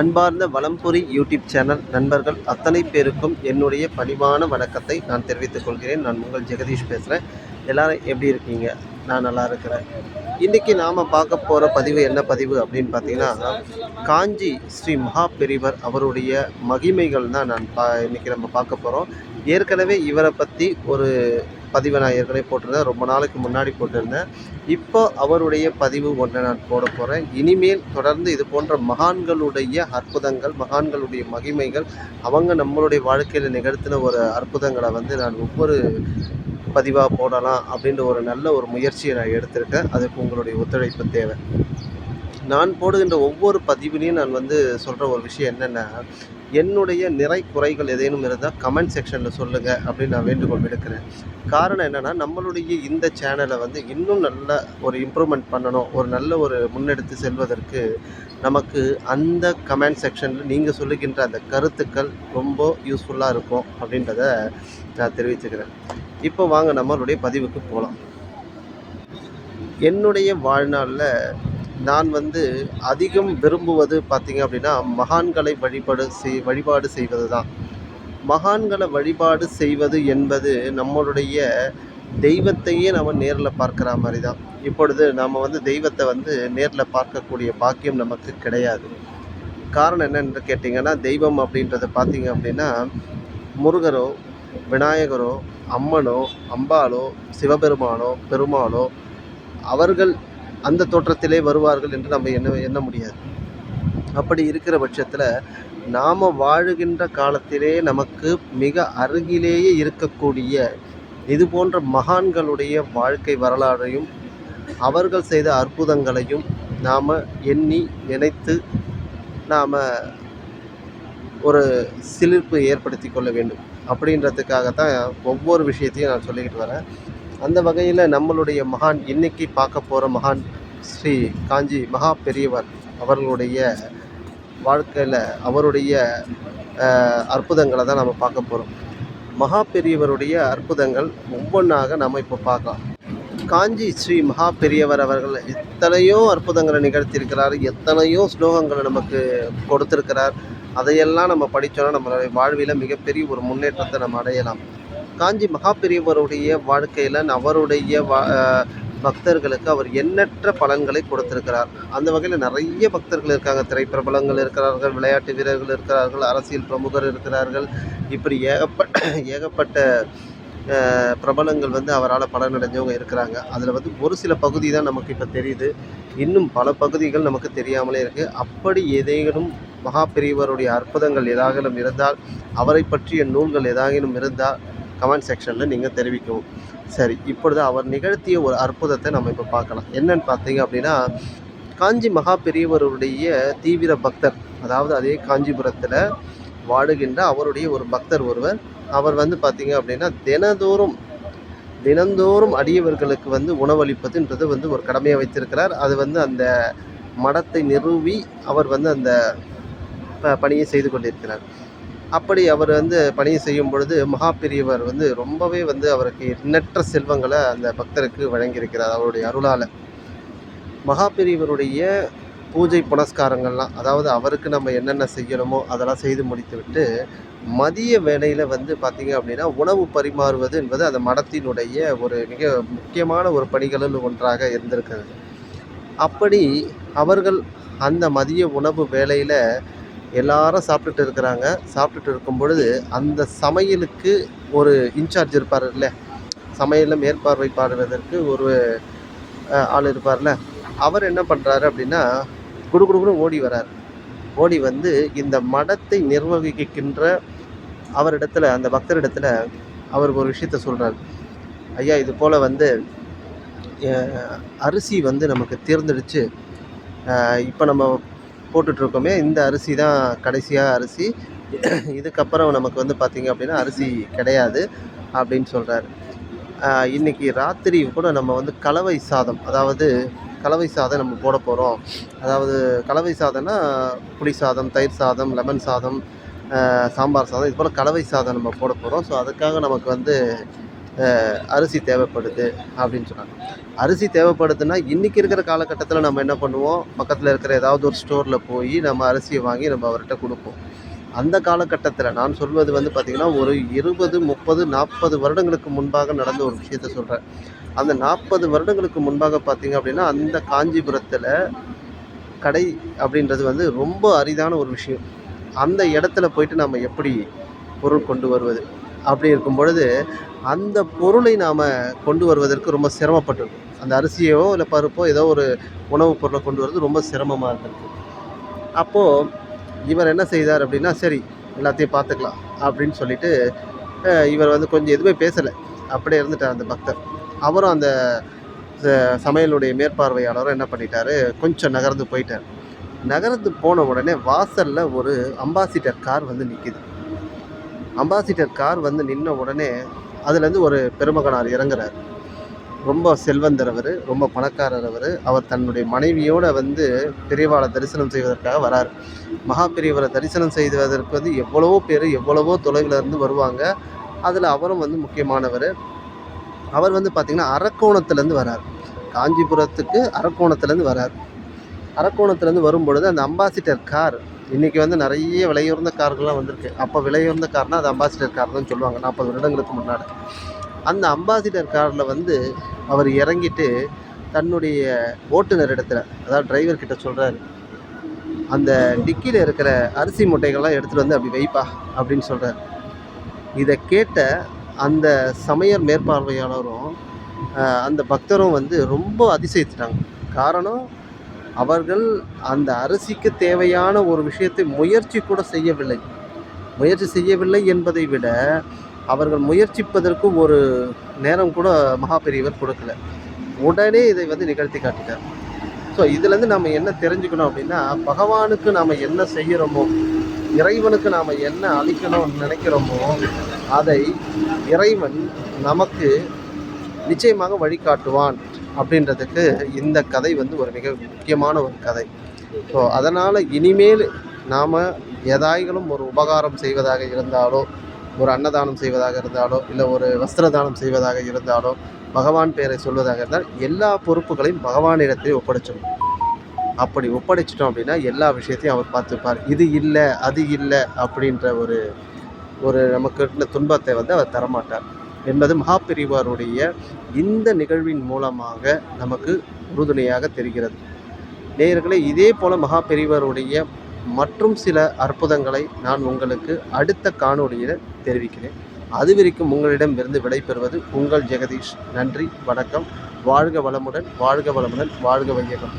அன்பார்ந்த வலம்புரி YouTube channel நண்பர்கள் அத்தனை பேருக்கும் என்னுடைய பணிவான வணக்கத்தை நான் தெரிவித்துக் கொள்கிறேன். நான் உங்கள் ஜெகதீஷ் பேசுகிறேன் எல்லாரும் எப்படி இருக்கீங்க? நான் நல்லா இருக்கிறேன். இன்றைக்கி நாம் பார்க்க போகிற பதிவு என்ன பதிவு அப்படின்னு பார்த்தீங்கன்னா காஞ்சி ஸ்ரீ மகா பெரிவர் அவருடைய மகிமைகள் தான் நான் பா இன்றைக்கி நம்ம பார்க்க போகிறோம் ஏற்கனவே இவரை பற்றி ஒரு பதிவை நான் ஏற்கனவே போட்டிருந்தேன். ரொம்ப நாளைக்கு முன்னாடி போட்டிருந்தேன். இப்போ அவருடைய பதிவு ஒன்றை நான் போட போகிறேன் இனிமேல் தொடர்ந்து இது போன்ற மகான்களுடைய அற்புதங்கள் மகான்களுடைய மகிமைகள் அவங்க நம்மளுடைய வாழ்க்கையில் நிகழ்த்தின ஒரு அற்புதங்களை வந்து நான் ஒவ்வொரு பதிவாக போடலாம் அப்படின்ற ஒரு நல்ல ஒரு முயற்சியை நான் எடுத்திருக்கேன். அதுக்கு உங்களுடைய ஒத்துழைப்பு தேவை. நான் போடுகின்ற ஒவ்வொரு பதிவிலையும் நான் வந்து சொல்கிற ஒரு விஷயம் என்னென்னா என்னுடைய நிறை குறைகள் ஏதேனும் இருந்தால் கமெண்ட் செக்ஷனில் சொல்லுங்கள் அப்படின்னு நான் வேண்டுகோள் விடுக்கிறேன். காரணம் என்னென்னா நம்மளுடைய இந்த சேனலை வந்து இன்னும் நல்ல ஒரு இம்ப்ரூவ்மெண்ட் பண்ணணும் ஒரு நல்ல ஒரு முன்னெடுத்து செல்வதற்கு நமக்கு அந்த கமெண்ட் செக்ஷனில் நீங்கள் சொல்லுகின்ற அந்த கருத்துக்கள் ரொம்ப யூஸ்ஃபுல்லாக இருக்கும் அப்படின்றத நான் தெரிவிச்சுக்கிறேன். இப்போ வாங்க நம்மளுடைய பதிவுக்கு போகலாம் என்னுடைய வாழ்நாளில் நான் வந்து அதிகம் விரும்புவது பார்த்திங்க அப்படின்னா மகான்களை வழிபாடு செய் வழிபாடு செய்வது தான் மகான்களை வழிபாடு செய்வது என்பது நம்மளுடைய தெய்வத்தையே நம்ம நேரில் பார்க்குற மாதிரி தான் இப்பொழுது நம்ம வந்து தெய்வத்தை வந்து நேரில் பார்க்கக்கூடிய பாக்கியம் நமக்கு கிடையாது. காரணம் என்னென்று கேட்டிங்கன்னா தெய்வம் அப்படின்றத பார்த்திங்க அப்படின்னா முருகரோ விநாயகரோ அம்மனோ அம்பாளோ சிவபெருமானோ பெருமாளோ அவர்கள் அந்த தோற்றத்திலே வருவார்கள் என்று நம்ம எண்ண எண்ண முடியாது. அப்படி இருக்கிற பட்சத்தில் நாம் வாழுகின்ற காலத்திலே நமக்கு மிக அருகிலேயே இருக்கக்கூடிய இது போன்ற மகான்களுடைய வாழ்க்கை வரலாறையும் அவர்கள் செய்த அற்புதங்களையும் நாம் எண்ணி நினைத்து நாம் ஒரு சிலிர்ப்பு ஏற்படுத்தி கொள்ள வேண்டும். அப்படின்றதுக்காகத்தான் ஒவ்வொரு விஷயத்தையும் நான் சொல்லிக்கிட்டு வரேன். அந்த வகையில் நம்மளுடைய மகான் இன்னைக்கு பார்க்க போகிற மகான் ஸ்ரீ காஞ்சி மகா பெரியவர் அவர்களுடைய வாழ்க்கையில் அவருடைய அற்புதங்களை தான் நம்ம பார்க்க போகிறோம் மகா பெரியவருடைய அற்புதங்கள் ஒவ்வொன்றாக நம்ம இப்போ பார்க்கலாம். காஞ்சி ஸ்ரீ மகா பெரியவர் அவர்கள் எத்தனையோ அற்புதங்களை நிகழ்த்தியிருக்கிறார் எத்தனையோ ஸ்லோகங்களை நமக்கு கொடுத்திருக்கிறார். அதையெல்லாம் நம்ம படித்தோன்னா நம்மளுடைய வாழ்வில் மிகப்பெரிய ஒரு முன்னேற்றத்தை நம்ம அடையலாம். காஞ்சி மகாபெரியவருடைய வாழ்க்கையில் அவருடைய வா பக்தர்களுக்கு அவர் எண்ணற்ற பலன்களை கொடுத்திருக்கிறார். அந்த வகையில் நிறைய பக்தர்கள் இருக்காங்க. திரைப்பிரபலங்கள் இருக்கிறார்கள் விளையாட்டு வீரர்கள் இருக்கிறார்கள் அரசியல் பிரமுகர் இருக்கிறார்கள். இப்படி ஏகப்பட்ட ஏகப்பட்ட பிரபலங்கள் வந்து அவரால் பலனடைஞ்சவங்க இருக்கிறாங்க. அதில் வந்து ஒரு சில பகுதி தான் நமக்கு இப்போ தெரியுது. இன்னும் பல பகுதிகள் நமக்கு தெரியாமலே இருக்குது அப்படி ஏதேனும் மகா பெரியவருடைய அற்புதங்கள் ஏதாகிலும் இருந்தால் அவரை பற்றிய நூல்கள் ஏதாகிலும் இருந்தால் கமெண்ட் செக்ஷனில் நீங்கள் தெரிவிக்கவும். சரி இப்பொழுது அவர் நிகழ்த்திய ஒரு அற்புதத்தை நம்ம இப்போ பார்க்கலாம். என்னன்னு பார்த்தீங்க அப்படின்னா காஞ்சி மகா பெரியவருடைய தீவிர பக்தர் அதாவது அதே காஞ்சிபுரத்தில் வாழுகின்ற அவருடைய ஒரு பக்தர் ஒருவர். அவர் வந்து பார்த்தீங்க அப்படின்னா தினந்தோறும் தினந்தோறும் அடியவர்களுக்கு வந்து உணவளிப்பதுன்றது வந்து ஒரு கடமையை வைத்திருக்கிறார். அது வந்து அந்த மடத்தை நிறுவி அவர் வந்து அந்த ப- பணியை செய்து கொண்டிருக்கிறார். அப்படி அவர் வந்து பணியை செய்யும் பொழுது மகாபெரியவர் வந்து ரொம்பவே வந்து அவருக்கு எண்ணற்ற செல்வங்களை அந்த பக்தருக்கு வழங்கியிருக்கிறார் அவருடைய அருளால். மகாபெரியவருடைய பூஜை புனஸ்காரங்கள்லாம் அதாவது அவருக்கு நம்ம என்னென்ன செய்யணுமோ அதெல்லாம் செய்து முடித்துவிட்டு மதிய வேளையில் வந்து பார்த்திங்க அப்படின்னா உணவு பரிமாறுவது என்பது அந்த மடத்தினுடைய ஒரு மிக முக்கியமான ஒரு பணிகளில் ஒன்றாக இருந்திருக்கிறது. அப்படி அவர்கள் அந்த மதிய உணவு வேளையில் எல்லாரும் சாப்பிட்டுட்டு இருக்கிறாங்க. சாப்பிட்டுட்டு இருக்கும் பொழுது அந்த சமையலுக்கு ஒரு இன்சார்ஜ் இருப்பார் இல்லை. சமையலில் மேற்பார்வை பாடுவதற்கு ஒரு ஆள் இருப்பார்ல. அவர் என்ன பண்ணுறாரு அப்படின்னா குடுகுடுன்னு ஓடி வரார். ஓடி வந்து இந்த மடத்தை நிர்வகிக்கின்ற அவரிடத்துல அந்த பக்தரிடத்துல அவருக்கு ஒரு விஷயத்த சொல்கிறார் ஐயா இது போல் வந்து அரிசி வந்து நமக்கு தேர்ந்தெடுத்து இப்போ நம்ம போட்டுட்ருக்கோமே. இந்த அரிசி தான் கடைசியாக அரிசி. இதுக்கப்புறம் நமக்கு வந்து பார்த்திங்க அப்படின்னா அரிசி கிடையாது அப்படின்னு சொல்கிறாரு இன்றைக்கி ராத்திரி கூட நம்ம வந்து கலவை சாதம் அதாவது கலவை சாதம் நம்ம போட போகிறோம் அதாவது கலவை சாதம்னா புளி சாதம் தயிர் சாதம் லெமன் சாதம் சாம்பார் சாதம் இது போல் கலவை சாதம் நம்ம போட போகிறோம் ஸோ அதுக்காக நமக்கு வந்து அரிசி தேவைப்படுது அப்படின்னு சொன்னாங்க. அரிசி தேவைப்படுதுன்னா இன்றைக்கி இருக்கிற காலகட்டத்தில் நம்ம என்ன பண்ணுவோம்? பக்கத்தில் இருக்கிற ஏதாவது ஒரு ஸ்டோரில் போய் நம்ம அரிசியை வாங்கி நம்ம அவர்கிட்ட கொடுப்போம். அந்த காலகட்டத்தில் நான் சொல்வது வந்து பார்த்திங்கன்னா ஒரு இருபது முப்பது நாற்பது வருடங்களுக்கு முன்பாக நடந்த ஒரு விஷயத்த சொல்கிறேன் அந்த நாற்பது வருடங்களுக்கு முன்பாக பார்த்தீங்க அப்படின்னா அந்த காஞ்சிபுரத்தில் கடை அப்படின்றது வந்து ரொம்ப அரிதான ஒரு விஷயம். அந்த இடத்துல போயிட்டு நம்ம எப்படி பொருள் கொண்டு வருவது? அப்படி இருக்கும் பொழுது அந்த பொருளை நாம் கொண்டு வருவதற்கு ரொம்ப சிரமப்பட்டிருக்கும் அந்த அரிசியோ இல்லை பருப்போ ஏதோ ஒரு உணவுப் பொருளை கொண்டு வரது ரொம்ப சிரமமாக இருந்திருக்கு. அப்போது இவர் என்ன செய்தார் அப்படின்னா சரி எல்லாத்தையும் பார்த்துக்கலாம் அப்படின்னு சொல்லிட்டு இவர் வந்து கொஞ்சம் எதுவுமே பேசலை. அப்படியே இருந்துட்டார் அந்த பக்தர். அவரும் அந்த ச- சமையலுடைய மேற்பார்வையாளரும் என்ன பண்ணிட்டாரு கொஞ்சம் நகர்ந்து போயிட்டார். நகர்ந்து போன உடனே வாசலில் ஒரு அம்பாசிடர் கார் வந்து நிற்கிது அம்பாசிடர் கார் வந்து நின்ன உடனே அதுலேருந்து ஒரு பெருமகனார் இறங்குறார். ரொம்ப செல்வந்தர் அவர் ரொம்ப பணக்காரர் அவர். அவர் தன்னுடைய மனைவியோட வந்து பெரியவாளை தரிசனம் செய்வதற்காக வரார். மகா பெரியவரை தரிசனம் செய்வதற்கு வந்து எவ்வளவோ பேர் எவ்வளவோ தொலைவில் இருந்து வருவாங்க. அதில் அவரும் வந்து முக்கியமானவர். அவர் வந்து பார்த்திங்கன்னா அரக்கோணத்துலேருந்து வரார். காஞ்சிபுரத்துக்கு அரக்கோணத்துலேருந்து வரார். அரக்கோணத்துலேருந்து வரும்பொழுது அந்த அம்பாசிடர் கார் இன்றைக்கி வந்து நிறைய விலையுயர்ந்த கார்கள்லாம் வந்திருக்கு. அப்போ விலையுயர்ந்த கார்னால் அது அம்பாசிடர் கார் தான் சொல்லுவாங்க. நாற்பது வருடங்களுக்கு முன்னாடி. அந்த அம்பாசிடர் காரில் வந்து அவர் இறங்கிட்டு தன்னுடைய ஓட்டுநர் இடத்துல அதாவது டிரைவர் கிட்ட சொல்கிறாரு அந்த டிக்கியில் இருக்கிற அரிசி மூட்டைகள்லாம் எடுத்துகிட்டு வந்து அப்படி வைப்பா அப்படின்னு சொல்கிறார் இதை கேட்ட அந்த சமையல் மேற்பார்வையாளரும் அந்த பக்தரும் வந்து ரொம்ப அதிசயித்துட்டாங்க காரணம் அவர்கள் அந்த அரிசிக்கு தேவையான ஒரு விஷயத்தை முயற்சி கூட செய்யவில்லை. முயற்சி செய்யவில்லை என்பதை விட அவர்கள் முயற்சிப்பதற்கு ஒரு நேரம் கூட மகாபெரியவர் கொடுக்கல. உடனே இதை வந்து நிகழ்த்தி காட்டிட்டார். ஸோ இதுலேருந்து நம்ம என்ன தெரிஞ்சுக்கணும் அப்படின்னா பகவானுக்கு நாம் என்ன செய்கிறோமோ இறைவனுக்கு நாம் என்ன அளிக்கணும்னு நினைக்கிறோமோ அதை இறைவன் நமக்கு நிச்சயமாக வழிகாட்டுவான். அப்படின்றதுக்கு இந்த கதை வந்து ஒரு மிக முக்கியமான ஒரு கதை. ஸோ அதனால் இனிமேல் நாம் எதாய்களும் ஒரு உபகாரம் செய்வதாக இருந்தாலோ ஒரு அன்னதானம் செய்வதாக இருந்தாலோ இல்லை ஒரு வஸ்திர தானம் செய்வதாக இருந்தாலோ பகவான் பெயரை சொல்வதாக இருந்தால் எல்லா பொறுப்புகளையும் பகவானிடத்தை ஒப்படைச்சிடும் அப்படி ஒப்படைச்சிட்டோம் அப்படின்னா எல்லா விஷயத்தையும் அவர் பார்த்துப்பார். இது இல்லை அது இல்லை அப்படின்ற ஒரு ஒரு நமக்கு துன்பத்தை வந்து அவர் தரமாட்டார். என்பது மகாபிரிவாருடைய இந்த நிகழ்வின் மூலமாக நமக்கு உறுதுணையாக தெரிகிறது. நேயர்களே இதே போல மகாபெரிவாருடைய மற்றும் சில அற்புதங்களை நான் உங்களுக்கு அடுத்த காணொலியில் தெரிவிக்கிறேன். அதுவரைக்கும் உங்களிடமிருந்து விடைபெறுவது உங்கள் ஜெகதீஷ். நன்றி வணக்கம். வாழ்க வளமுடன் வாழ்க வளமுடன் வாழ்க வையகம்.